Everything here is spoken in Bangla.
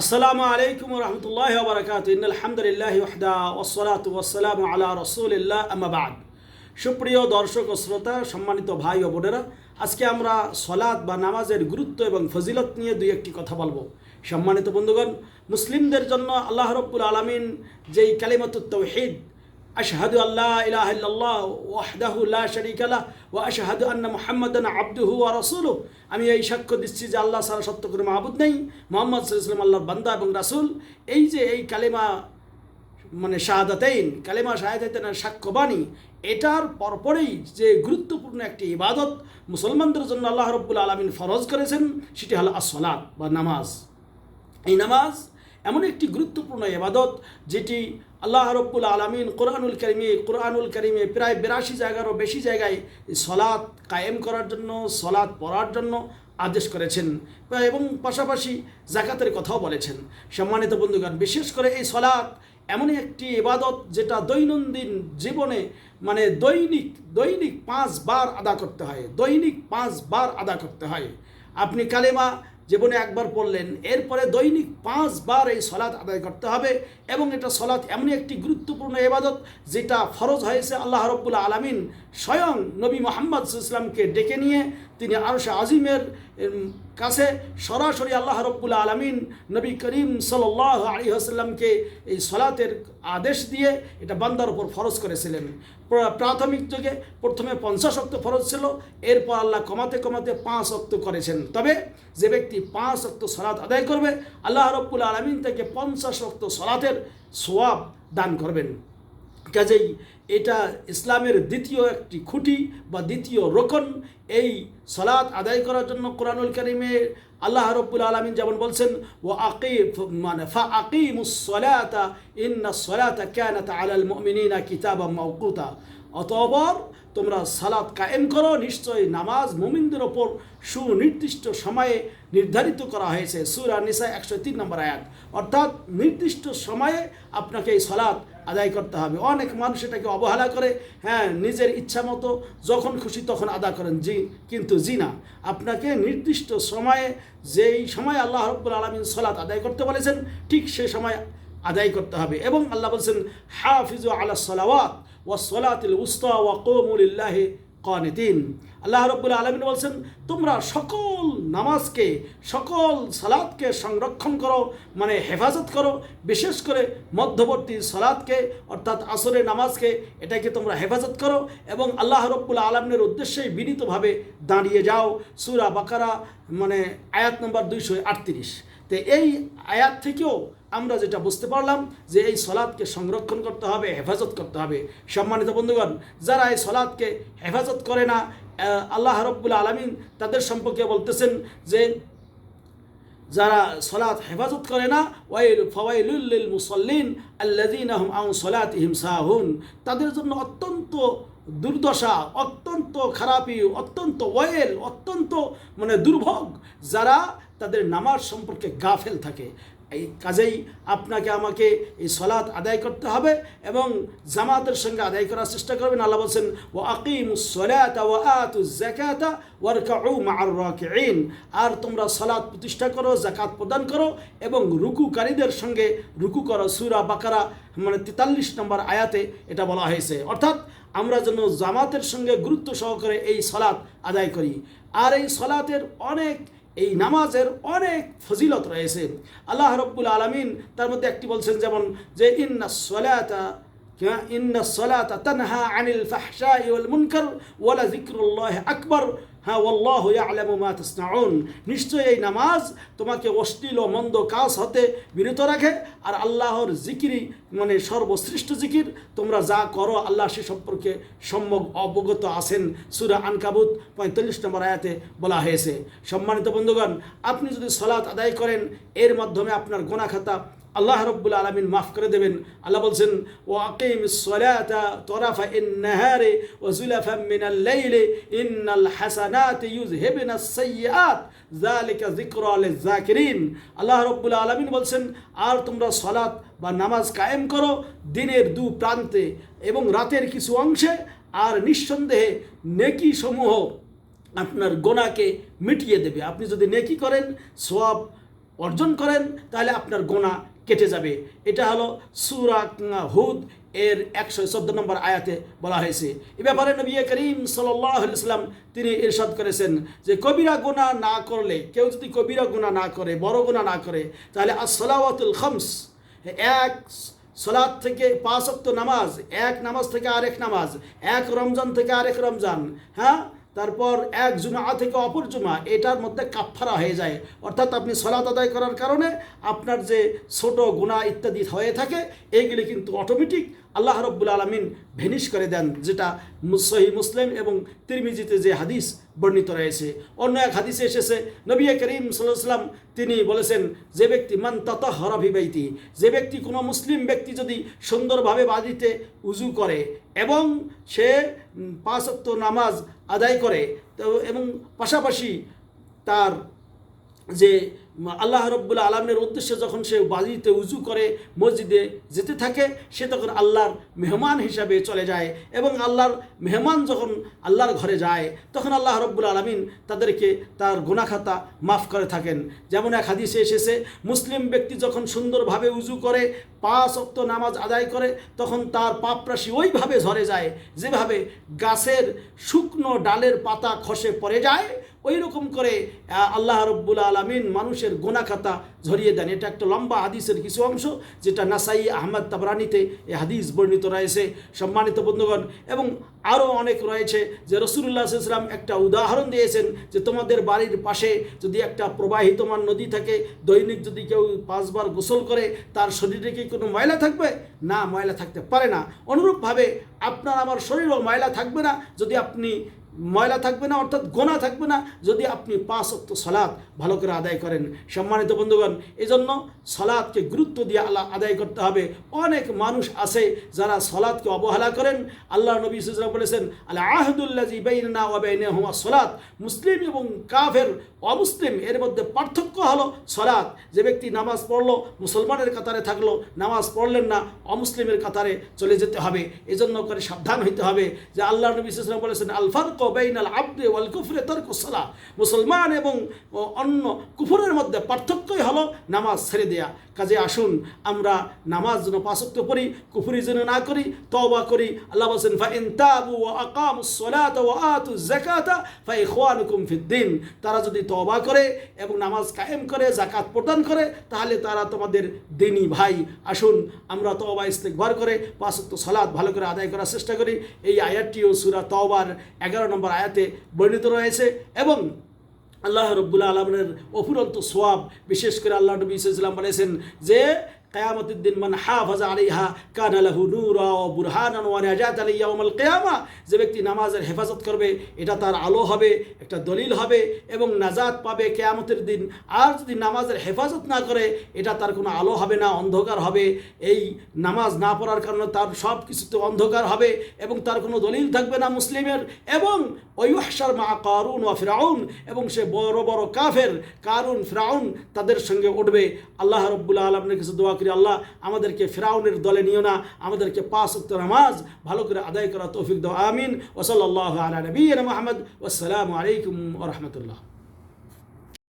আসসালামু আলাইকুম রহমতুল্লাহ বারকাত আলহামদুলিল্লাহ ওহদা ওসলাত ওসালাম আলা রসুলিল্লাহ। আমাবাদ সুপ্রিয় দর্শক ও শ্রোতা, সম্মানিত ভাই ও বোনেরা, আজকে আমরা সলাৎ বা নামাজের গুরুত্ব এবং ফজিলত নিয়ে দুই একটি কথা বলব। সম্মানিত বন্ধুগণ, মুসলিমদের জন্য আল্লাহ রব্বুল আলমিন যেই কালিমাতুত আশহাদু আল্লাহ ইলাহা ইল্লাল্লাহ ওয়াহদাহু লা শারীকা লাহ ওয়া আশহাদু আন্না মুহাম্মাদান আবদুহু ওয়া রাসূলুহু। আমি এই সাক্ষ্য দিচ্ছি যে আল্লাহ ছাড়া সত্য করে মাহবুদ নেই। মোহাম্মদ সাল্লাল্লাহু আল্লাহর বান্দা এবং রাসুল। এই যে এই কালেমা মানে শাহাদাতেইন, কালেমা শাহাদাতাইনের সাক্ষ্যবাণী, এটার পরপরেই যে গুরুত্বপূর্ণ একটি ইবাদত মুসলমানদের জন্য আল্লাহ রব্বুল আলমিন ফরজ করেছেন, সেটি হল আসলাত বা নামাজ। এই নামাজ এমন একটি গুরুত্বপূর্ণ এবাদত যেটি আল্লাহ রব্বুল আলমিন কোরআনুল করিমে কোরআনুল করিমে প্রায় বিরাশি জায়গারও বেশি জায়গায় সলাৎ কায়েম করার জন্য, সলাৎ পড়ার জন্য আদেশ করেছেন এবং পাশাপাশি জাকাতের কথাও বলেছেন। সম্মানিত বন্ধুগণ, বিশেষ করে এই সলাৎ এমনই একটি ইবাদত যেটা দৈনন্দিন জীবনে মানে দৈনিক দৈনিক পাঁচবার আদা করতে হয়, দৈনিক পাঁচবার আদা করতে হয়। আপনি কালেমা জীবনে একবার পড়লেন। এরপরে দৈনিক পাঁচবার এই সলাৎ আদায় করতে হবে এবং এটা সলাৎ এমনই একটি গুরুত্বপূর্ণ এবাদত যেটা ফরজ হয়েছে আল্লাহ রব্বুল আলমিন স্বয়ং নবী মোহাম্মদ ইসলামকে ডেকে নিয়ে তিনি আরশে আজিমের কাছে সরাসরি আল্লাহ রব্বুল আলমিন নবী করিম সাল্লাহ আলী আসাল্লামকে এই সলাতের আদেশ দিয়ে এটা বান্দার উপর ফরজ করেছিলেন। প্রাথমিক যুগে প্রথমে পঞ্চাশ অক্ত ফরজ ছিল, এরপর আল্লাহ কমাতে কমাতে পাঁচ অক্ত করেছেন। তবে যে ব্যক্তি পাঁচ অক্ত সলাৎ আদায় করবে, আল্লাহ রব্বুল আলমিন থেকে পঞ্চাশ অক্ত সলাতের সোয়াব দান করবেন। কাজেই এটা ইসলামের দ্বিতীয় একটি খুঁটি বা দ্বিতীয় রোকন। এই সলাৎ আদায় করার জন্য কোরআনুল করিমে আল্লাহ রব্বুল আলমিন যেমন বলছেন ও আকিফ মানে ফা আকিমুসলাতা ইন্না সলাতা ক্যানাত আলাল মমিনা কিতাবা মৌকুতা অতপর তোমরা সালাদ কায়েম করো নিশ্চয়ই নামাজ মুমিনদের ওপর সুনির্দিষ্ট সময়ে নির্ধারিত করা হয়েছে। সুরা নিসা একশো তিন নম্বর আয়াত। অর্থাৎ নির্দিষ্ট সময়ে আপনাকে এই সলাদ আদায় করতে হবে। অনেক মানুষ এটাকে অবহেলা করে হ্যাঁ নিজের ইচ্ছা মতো যখন খুশি তখন আদা করেন। জি, কিন্তু জি না। আপনাকে নির্দিষ্ট সময়ে, যেই সময় আল্লাহ রব্বুল আলমিন সলাৎ আদায় করতে বলেছেন, ঠিক সে সময় আদায় করতে হবে। এবং আল্লাহ বলছেন, হাফিজ আল্লাহ সলাওয়াত ও সলাতিল উস্তা ওয়া কৌমুলিল্লাহে কনেতিন। আল্লাহ রব্বুল আলমিন বলছেন, তোমরা সকল নামাজকে, সকল সালাদকে সংরক্ষণ করো মানে হেফাজত করো, বিশেষ করে মধ্যবর্তী সালাদকে অর্থাৎ আসরে নামাজকে, এটাকে তোমরা হেফাজত করো এবং আল্লাহ রব্বুল আলমিনের উদ্দেশ্যেই বিনীতভাবে দাঁড়িয়ে যাও। সুরা বাকারা মানে আয়াত নম্বর দুইশো আটত্রিশ। তো এই আয়াত থেকেও আমরা যেটা বুঝতে পারলাম যে এই সলাদকে সংরক্ষণ করতে হবে, হেফাজত করতে হবে। সম্মানিত বন্ধুগণ, যারা এই সলাদকে হেফাজত করে না আল্লাহ রব্বুল আলমিন তাদের সম্পর্কে বলতেছেন যে যারা সলাৎ হেফাজত করে না, ওয়াইল ফওয়াইলুল্লিল মুসল্লিন আল্লাদিন আহম আউ সলাত হিমসাহুন তাদের জন্য অত্যন্ত দুর্দশা, অত্যন্ত খারাপি, অত্যন্ত ওয়েল, অত্যন্ত মানে দুর্ভোগ যারা তাদের নামাজ সম্পর্কে গাফেল থাকে। এই কাজেই আপনাকে আমাকে এই সলাৎ আদায় করতে হবে এবং জামাতের সঙ্গে আদায় করার চেষ্টা করবেন। আল্লাহ বলছেন ও আকিম সলাত ও আতু জাকাতা ওয়ারকাউ মার আর তোমরা সলাৎ প্রতিষ্ঠা করো জাকাত প্রদান করো এবং রুকুকারীদের সঙ্গে রুকু করো। সুরা বাকারা মানে তেতাল্লিশ নম্বর আয়াতে এটা বলা হয়েছে। অর্থাৎ আমরা যেন জামাতের সঙ্গে গুরুত্ব সহকারে এই সলাৎ আদায় করি। আর এই সলাতের অনেক এই নামাজের অনেক ফজিলত রয়েছে। আল্লাহ রব্বুল আলমিন তার মধ্যে একটি বলছেন যেমন যে, ইন্না সলাতা তানহা আনিল ফাহশা মুনকার ওয়ালা আকবর। হ্যাঁ ওল্লাহ আলমু তসনাউন। নিশ্চয়ই এই নামাজ তোমাকে অশ্লীল ও মন্দ কাজ হতে বিরত রাখে। আর আল্লাহর জিকিরি মানে সর্বশ্রেষ্ঠ জিকির তোমরা যা করো, আল্লাহ সে সম্পর্কে সম্যক অবগত আছেন। সুরা আনকাবুত পঁয়তাল্লিশ নম্বর আয়াতে বলা হয়েছে। সম্মানিত বন্ধুগণ, আপনি যদি সলাৎ আদায় করেন, এর মাধ্যমে আপনার গোনা খাতা আল্লাহ রব্বুল আলমিন মাফ করে দেবেন। আল্লাহ বলছেন ও আকিম সলাতা তোরাফা ইন নাহারে ও জুলাফা মিনাল লাইলে ইন্নাল হাসানাত ইউজহিবনা সাইয়্যাত। যালিকা যিকরা লিযাকিরিন আল্লাহ রব্বুল আলমিন বলছেন, আর তোমরা সলাত বা নামাজ কায়েম করো দিনের দু প্রান্তে এবং রাতের কিছু অংশে, আর নিঃসন্দেহে নেকি সমূহ আপনার গোনাকে মিটিয়ে দেবে। আপনি যদি নেকি করেন সব অর্জন করেন, তাহলে আপনার গোনা কেটে যাবে। এটা হলো সুরা হুদ এর একশো চোদ্দ নম্বর আয়াতে বলা হয়েছে। এ ব্যাপারে নবী করিম সাল্লাম তিনি ইরশাদ করেছেন যে, কবিরা গুণা না করলে, কেউ যদি কবিরা গুণা না করে, বড় গুণা না করে, তাহলে আসলাওয়াতুল খমস, এক সলাদ থেকে পাঁচ অক্ত নামাজ, এক নামাজ থেকে আরেক নামাজ, এক রমজান থেকে আরেক রমজান হ্যাঁ? তারপর এক জুমা থেকে অপর জুমা এটার মধ্যে কাপফারা হয়ে যায়। অর্থাৎ আপনি সলাত আদায় করার কারণে আপনার যে ছোট গুণা ইত্যাদি হয়ে থাকে এইগুলি কিন্তু অটোমেটিক আল্লাহ রব্বুল আলমিন ভেনিশ করে দেন, যেটা সহি মুসলিম এবং তিরমিজিতে যে হাদিস বর্ণিত রয়েছে। অন্য এক হাদিসে এসেছে, নবী করিম সাল্লাম তিনি বলেছেন, যে ব্যক্তি মান তত হরভিবাইতি যে ব্যক্তি কোনো মুসলিম ব্যক্তি যদি সুন্দরভাবে বাড়িতে উজু করে এবং সে পাঁচত্ব নামাজ আদায় করে, তো এবং পাশাপাশি তার যে আল্লাহ রব্বুল আলমের উদ্দেশ্যে যখন সে বাজিতে উজু করে, মসজিদে যেতে থাকে, সে তখন আল্লাহর মেহমান হিসাবে চলে যায় এবং আল্লাহর মেহমান যখন আল্লাহর ঘরে যায়, তখন আল্লাহ রব্বুল আলমিন তাদেরকে তার গুণাখাতা মাফ করে থাকেন। যেমন এক হাদিসে এসেছে, মুসলিম ব্যক্তি যখন সুন্দরভাবে উজু করে, পাঁচ অক্ত নামাজ আদায় করে, তখন তার পাপরাশি ওইভাবে ঝরে যায়। যেভাবে গাছের শুকনো ডালের পাতা খসে পড়ে যায় ওই রকম করে আল্লাহ রব্বুল আলমিন মানুষের গোনা খাতা ঝরিয়ে দেন। এটা একটা লম্বা হাদিসের কিছু অংশ, যেটা নাসাই আহমদ তাবরানিতে এই হাদিস বর্ণিত রয়েছে। সম্মানিত বন্ধুগণ, এবং আরও অনেক রয়েছে যে রসুল্লাহ ইসলাম একটা উদাহরণ দিয়েছেন যে তোমাদের বাড়ির পাশে যদি একটা প্রবাহিতমান নদী থাকে, দৈনিক যদি কেউ পাঁচবার গোসল করে, তার শরীরে কি কোনো ময়লা থাকবে? না, ময়লা থাকতে পারে না। অনুরূপভাবে আপনার আমার শরীরও ময়লা থাকবে না যদি আপনি ময়লা থাকবে না, অর্থাৎ গোনা থাকবে না, যদি আপনি পাঁচ অক্ত সলাৎ ভালো করে আদায় করেন। সম্মানিত বন্ধুগণ, এজন্য সলাৎকে গুরুত্ব দিয়ে আল্লাহ আদায় করতে হবে। অনেক মানুষ আছে যারা সলাৎকে অবহেলা করেন। আল্লাহ নবী সুজরা বলেছেন আল্লাহ আহদুল্লাহ ইবাইনা ওয়াবাইনে হুমা সলাৎ মুসলিম এবং কাফের, অমুসলিম, এর মধ্যে পার্থক্য হলো সলাৎ যে ব্যক্তি নামাজ পড়ল, মুসলমানের কাতারে থাকল, নামাজ পড়লেন না, অমুসলিমের কাতারে চলে যেতে হবে। এজন্য করে সাবধান হইতে হবে যে আল্লাহ নবী সুজরা বলেছেন আলফার বাইনাল আব্দে ওয়াল কুফরে তর্ক সালা। মুসলমান এবং অন্য কুফরের মধ্যে পার্থক্যই হলো নামাজ ছেড়ে দেয়া। কাজে আসুন, আমরা নামাজ যেন পাশক্ত পড়ি, কুফুরি যেন না করি, তওবা করি। আল্লাহ বলছেন ফা ইন তাবু ওয়া সলাত ওয়া আতু যাকাতা ফা ইখওয়ানুকুম ফিদ্দিন তারা যদি তওবা করে এবং নামাজ কায়েম করে জাকাত প্রদান করে, তাহলে তারা তোমাদের দিনী ভাই। আসুন, আমরা তওবা ইস্তেকবার করে পাঁচক্ত সালাত ভালো করে আদায় করার চেষ্টা করি। এই আয়াতটিও সুরা তওবার এগারো নম্বর আয়াতে বর্ণিত রয়েছে এবং আল্লাহ রব্বুল আলমের অফুরন্ত সোয়াব বিশেষ করে আল্লাহ নবী ইসলাম বলেছেন যে কেয়ামতের দিন মান হাফাজা আলাইহা কান আলাহু নূরা ও বুরহানান ওয়া নাজাত আলাই ইয়াউমাল কিয়ামা। যে ব্যক্তি নামাজের হেফাজত করবে, এটা তার আলো হবে, একটা দলিল হবে এবং নাজাত পাবে কেয়ামতের দিন। আর যদি নামাজের হেফাজত না করে, এটা তার কোনো আলো হবে না, অন্ধকার হবে। এই নামাজ না পড়ার কারণে তার সব কিছুতে অন্ধকার হবে এবং তার কোনো দলিল থাকবে না মুসলিমের। এবং ওয়ুহসার মা কারুন ও ফিরাউন, এবং সে বড় বড় কাফের, কারুন ফিরাউন তাদের সঙ্গে উঠবে। আল্লাহ রব্বুল্লাহ আলমের কিছু দোয়া করি আল্লাহ আমাদেরকে ফেরাউনের দলে নিও না, আমাদেরকে পাঁচ উক্ত নামাজ ভালো করে আদায় করা তৌফিক দাও, আমিন। ওসল্লাহ আলা নবীন মাহমদ আসসালামু আলাইকুম রহমতুল্লাহ।